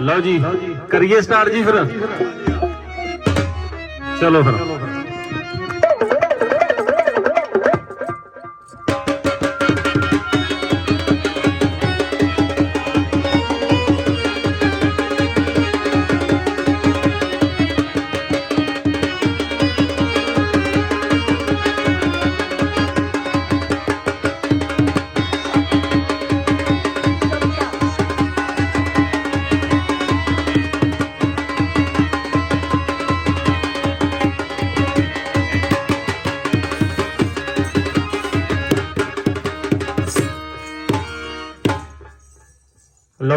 ਲਓ ਜੀ ਕਰੀਏ ਸਟਾਰਟ ਜੀ ਫਿਰ। ਚਲੋ ਫਿਰ।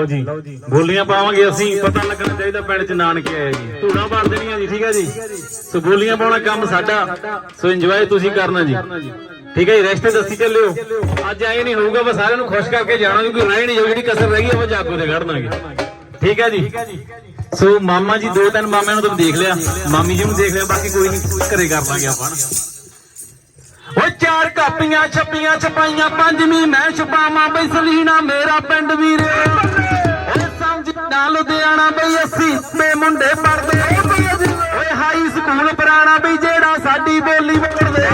ਲਓ ਜੀ। ਬੋਲੀਆਂ ਪਾਵਾਂਗੇ ਅਸੀਂ ਪਤਾ ਲੱਗਣਾ ਚਾਹੀਦਾ ਪਿੰਡ ਚ ਨਾਨਕੇ ਆਏ ਜੀ। ਧੂਣਾ ਭਰ ਦੇਣੀਆਂ ਜੀ ਠੀਕ ਹੈ ਜੀ। ਸੋ ਬੋਲੀਆਂ ਪਾਉਣਾ ਕੰਮ ਸਾਡਾ। ਸੋ ਇੰਜੋਏ ਤੁਸੀਂ ਕਰਨਾ ਜੀ। ਠੀਕ ਹੈ ਜੀ ਰੈਸਟ ਦੱਸੀ ਚੱਲਿਓ। ਅੱਜ ਐ ਨਹੀਂ ਹੋਊਗਾ ਬਸ ਸਾਰਿਆਂ ਨੂੰ ਖੁਸ਼ ਕਰਕੇ ਜਾਣਾ ਕਿਉਂਕਿ ਰਹਿ ਨਹੀਂ ਜਿਹੜੀ ਕਸਰ ਰਹਿ ਗਈ ਉਹ ਜਾਗੋ ਤੇ ਕੱਢਣਾਗੇ ਠੀਕ ਹੈ ਜੀ। ਸੋ ਮਾਮਾ ਜੀ ਦੋ ਤਿੰਨ ਮਾਮਿਆਂ ਨੂੰ ਤਾਂ ਦੇਖ ਲਿਆ। ਮਾਮੀ ਜੀ ਨੂੰ ਦੇਖ ਲਿਆ ਬਾਕੀ ਕੋਈ ਨਹੀਂ ਘਰੇ ਕਰ ਲਾਂਗੇ ਆਪਾਂ ਨਾ ਚਾਰ ਕਾਪੀਆਂ ਛਪੀਆਂ ਛਪਾਈਆਂ, ਪੰਜਵੀਂ ਮੈਂ ਛਪਾਵਾਂ ਬਈ ਸਲੀਣਾ ਮੇਰਾ ਪਿੰਡ ਵੀਰੇ। ਓ ਸਮਝ ਨਾ ਲੁਧਿਆਣਾ ਬਈ ਅਸੀਂ ਮੇ ਮੁੰਡੇ ਪੜਦੇ ਓਏ ਹਾਈ ਸਕੂਲ ਪੁਰਾਣਾ ਬਈ ਜਿਹੜਾ ਸਾਡੀ ਬੋਲੀ ਬੋਲਦੇ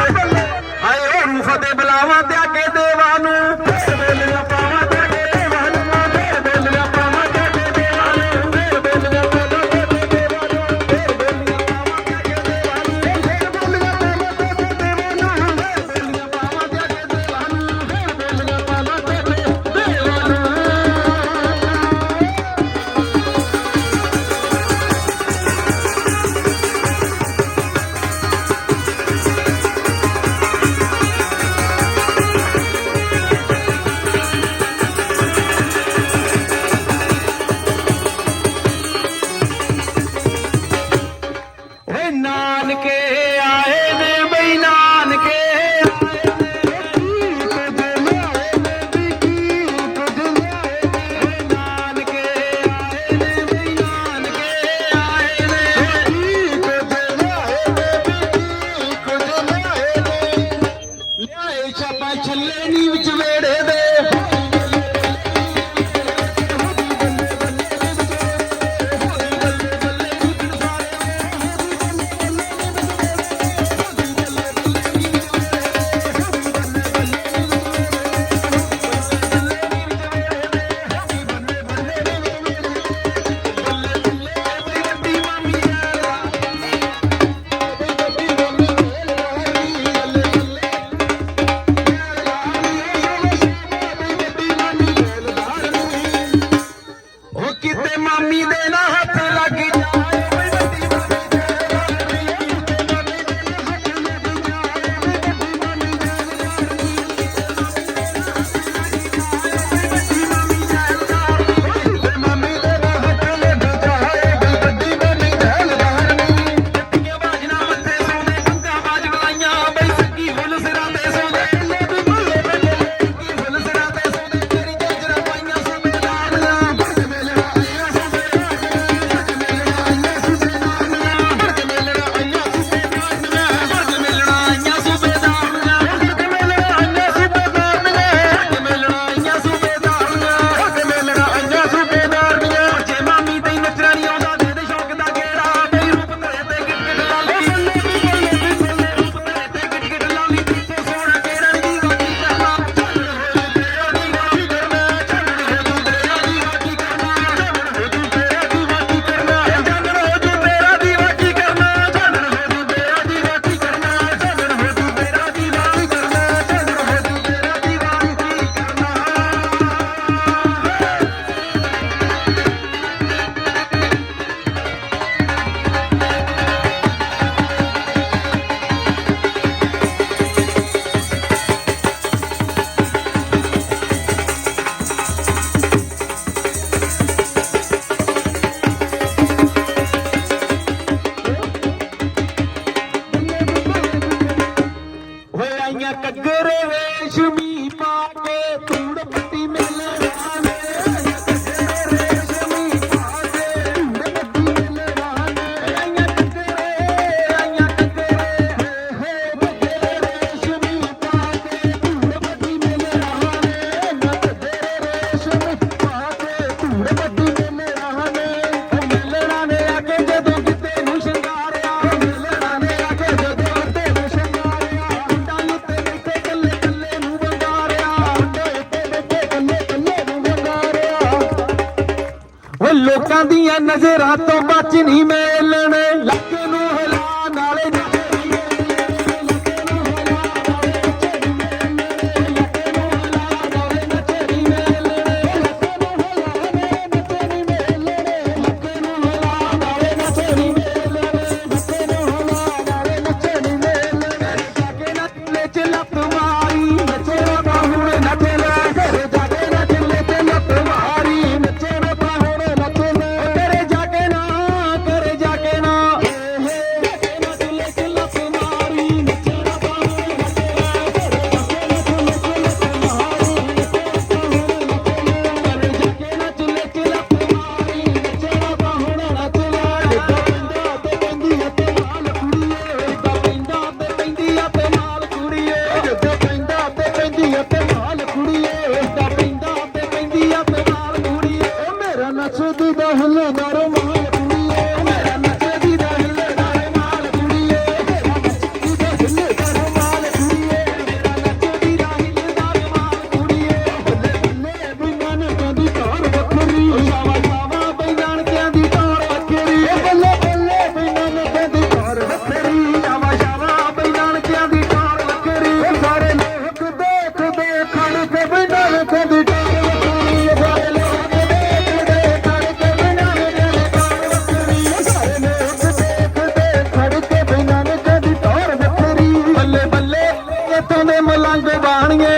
ਹਾਏ ਓ ਰੂਫ ਤੇ ਬੁਲਾਵਾ ਤੇ ਅੱਗੇ ਦੇਵਾ ਨੂੰ। রাত বাচিন হিমে ਪਾਣੀਏ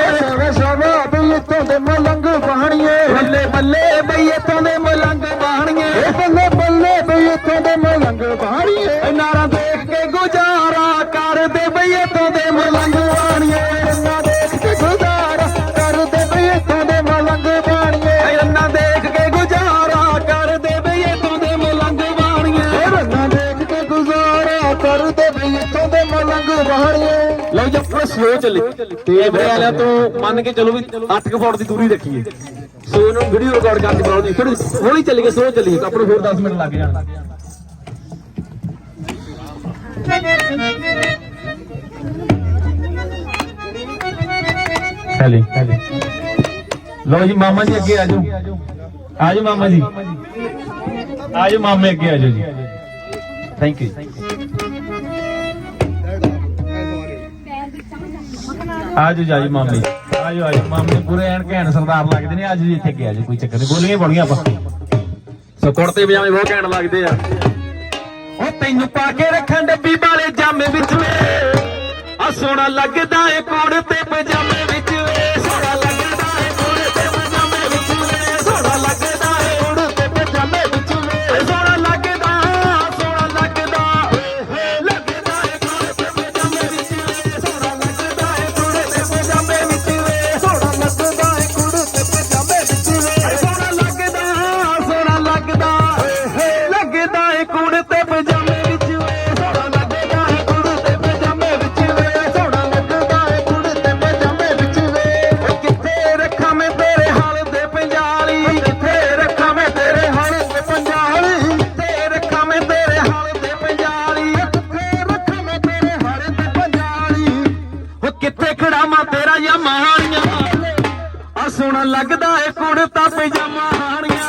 ਲਿਖੀ ਤੇ ਵਾਲਿਆਂ ਤੋਂ ਮੰਨ ਕੇ ਚਲੋ ਵੀ 8 ਫੁੱਟ ਦੀ ਦੂਰੀ ਰੱਖੀਏ। ਸੋ ਇਹਨੂੰ ਵੀਡੀਓ ਰਿਕਾਰਡ ਕਰਨ ਦੀ ਬਣਾਉਣੀ ਥੋੜੀ ਹੌਲੀ ਚੱਲੀਏ, ਸੋ ਚੱਲੀਏ। ਆਪਣੇ ਹੋਰ 10 ਮਿੰਟ ਲੱਗ ਜਾਣ। ਹੈਲੀ ਹੈਲੀ। ਲਓ ਜੀ, ਮਾਮਾ ਜੀ ਅੱਗੇ ਆਜੋ ਆਜੋ ਮਾਮਾ ਜੀ। ਆਜੋ ਮਾਮੇ ਅੱਗੇ ਆਜੋ ਜੀ। ਥੈਂਕ ਯੂ ਆਜੋ ਜਾਈ ਮਾਮੀ। ਆਜੋ ਆਜੋ ਮਾਮੀ। ਪੂਰੇ ਐਨ ਘੈਣ ਸਰਦਾਰ ਲੱਗਦੇ ਨੇ, ਅੱਜ ਜੀ ਇੱਥੇ ਗਿਆ ਜੀ ਕੋਈ ਚੱਕਰ ਨਹੀਂ। ਗੋਲੀਆਂ ਬੜੀਆਂ ਆਪਾਂ। ਸੋ ਕੁੜਤੇ ਪਜਾਮੇ ਬਹੁਤ ਘੈਣ ਲੱਗਦੇ ਆ। ਉਹ ਤੈਨੂੰ ਪਾ ਕੇ ਰੱਖਣ ਡੱਬੀ ਵਾਲੇ ਜਾਮੇ ਵਿੱਚ। ਆ ਸੋਹਣਾ ਲੱਗਦਾ ਏ ਕੋੜ ਤੇ ਪਜਾਮੇ ਵਿੱਚ। ਕਿੱਥੇ ਖੜਾਵਾਂ ਤੇਰਾ ਜਾਂ ਮਹਾਨੀਆਂ ਆ ਸੁਣ ਲੱਗਦਾ ਏ ਕੁੜਤਾ ਪਜਾਮਾ ਹਾਣੀਆਂ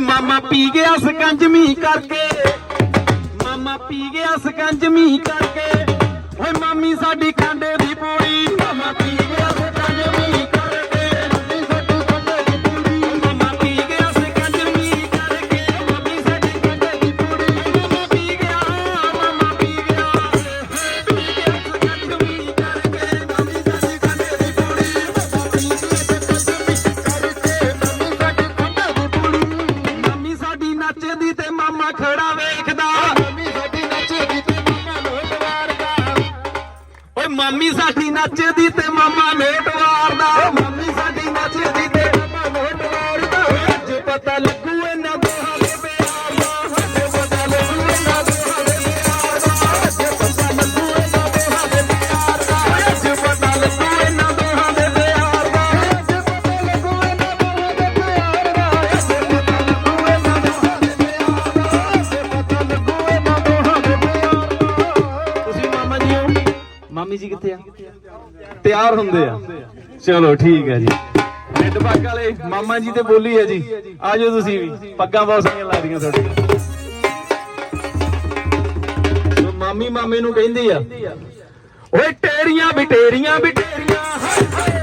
ਮਾਮਾ ਪੀ ਗਿਆ ਸਕੰਜਮੀ ਕਰਕੇ। ਮਾਮਾ ਪੀ ਗਿਆ ਸਕੰਜਮੀ ਕਰਕੇ। ਮਾਮੀ ਸਾਡੀ ਕਾਂਡੇ ਦੀ ਬੋਲ ਮਾਮੀ ਸਾਡੀ ਨੱਚਦੀ ਤੇ ਮਾਮਾ ਮੇਟ ਵਾਰਦਾ। ਬਦਤਮੀਜ਼ੀ ਕਿੱਥੇ ਆ? ਤਿਆਰ ਹੁੰਦੇ ਆ। ਚਲੋ ਠੀਕ ਹੈ ਜੀ। ਰੈੱਡ ਪੱਗ ਵਾਲੇ ਮਾਮਾ ਜੀ ਤੇ ਬੋਲੀ ਹੈ ਜੀ। ਆਜੋ ਤੁਸੀਂ ਵੀ। ਪੱਗਾਂ ਬਹੁਤ ਸਾਰੀਆਂ ਲਾ ਦੀਆਂ ਤੁਹਾਡੇ ਮਾਮੀ ਮਾਮੇ ਨੂੰ ਕਹਿੰਦੀ ਆ ਓਏ ਟੇਰੀਆਂ ਬਿਟੇਰੀਆਂ ਬਿਟੇਰੀਆਂ ਹਾਏ ਹਾਏ।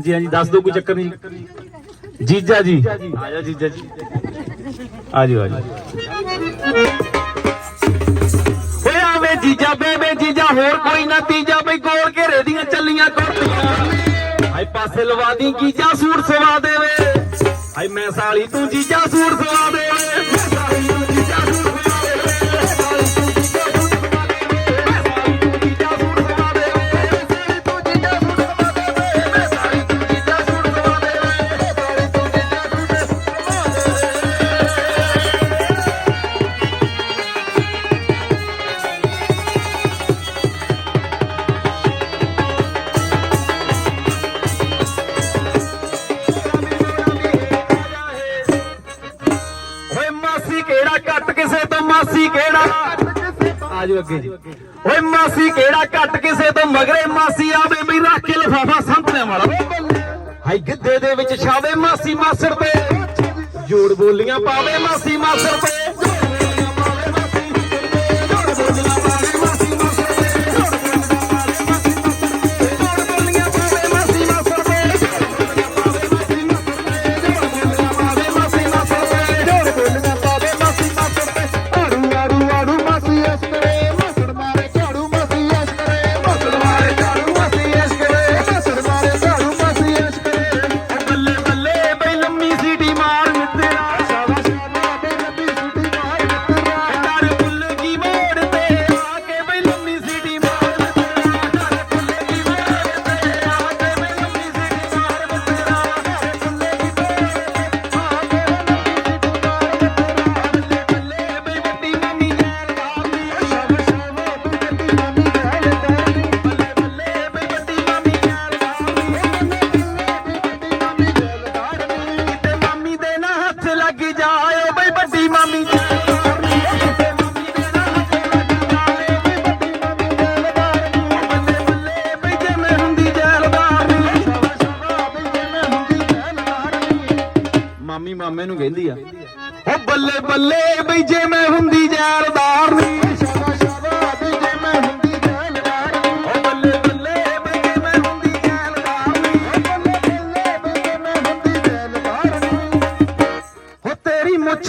ਹਾਂਜੀ ਹਾਂਜੀ ਦੱਸ ਦਿਓ ਕੋਈ ਚੱਕਰ ਨਹੀਂ। ਜੀਜਾ ਜੀ। ਆ ਜੀਜਾ ਜੀ। ਆ ਜੀ ਓਏ ਆਵੇ ਜੀਜਾ ਬੇਬੇ ਜੀਜਾ ਹੋਰ ਕੋਈ ਨਾ ਤੀਜਾ ਬਈ ਗੋਲ ਘੇਰੇ ਦੀਆਂ ਚੱਲੀਆਂ ਕੁਰਤੀਆਂ ਹਾਈ ਪਾਸੇ ਲਵਾ ਦੀ ਜੀਜਾ ਸੂਟ ਸਵਾ ਦੇਵੇ। ਹਾਈ ਮੈਂ ਸਾਲੀ ਤੂੰ ਜੀਜਾ ਸੂਟ ਸਵਾ ਦੇਵੇ। ਓਏ ਮਾਸੀ, ਕਿਹੜਾ ਘੱਟ ਕਿਸੇ ਤੋਂ ਮਗਰੇ? ਮਾਸੀ ਆਵੇ ਬਈ ਰੱਖ ਕੇ ਲਫਾਫਾ ਸੰਭਲਿਆ ਵਾਲਾ। ਹਾਈ ਗਿੱਦੇ ਦੇ ਵਿੱਚ ਛਾਵੇ ਮਾਸੀ ਮਾਸਰ ਤੇ। ਜੋੜ ਬੋਲੀਆਂ ਪਾਵੇ ਮਾਸੀ ਮਾਸਰ ਤੇ।